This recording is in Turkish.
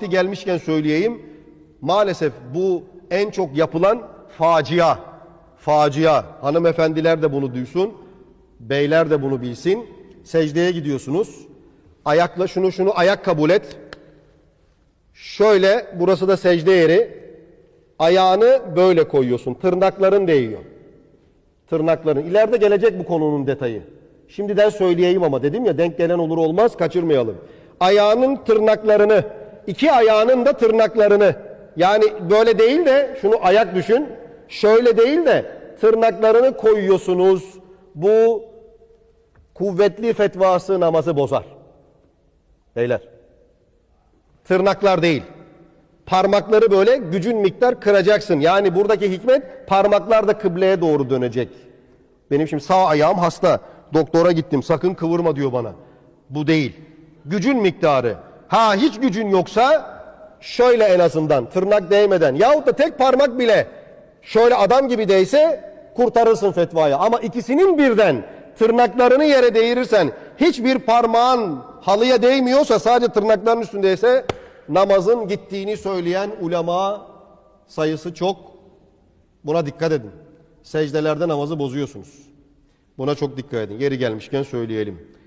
vakti gelmişken söyleyeyim. Maalesef bu en çok yapılan facia. Facia. Hanımefendiler de bunu duysun. Beyler de bunu bilsin. Secdeye gidiyorsunuz. Ayakla şunu şunu ayak kabul et. Şöyle burası da secde yeri. Ayağını böyle koyuyorsun. Tırnakların değiyor. Tırnakların. İleride gelecek bu konunun detayı. Şimdiden söyleyeyim ama dedim ya denk gelen olur olmaz kaçırmayalım. Ayağının tırnaklarını, iki ayağının da tırnaklarını yani böyle değil de şunu ayak düşün. Şöyle değil de tırnaklarını koyuyorsunuz. Bu kuvvetli fetvası namazı bozar. Beyler. Tırnaklar değil. Parmakları böyle gücün miktar kıracaksın. Yani buradaki hikmet parmaklar da kıbleye doğru dönecek. Benim şimdi sağ ayağım hasta. Doktora gittim sakın kıvırma diyor bana. Bu değil. Gücün miktarı. Ha hiç gücün yoksa şöyle en azından tırnak değmeden yahut da tek parmak bile şöyle adam gibi değse kurtarırsın fetvayı. Ama ikisinin birden tırnaklarını yere değirirsen hiçbir parmağın halıya değmiyorsa sadece tırnakların üstündeyse namazın gittiğini söyleyen ulema sayısı çok. Buna dikkat edin. Secdelerde namazı bozuyorsunuz. Buna çok dikkat edin. Yeri gelmişken söyleyelim.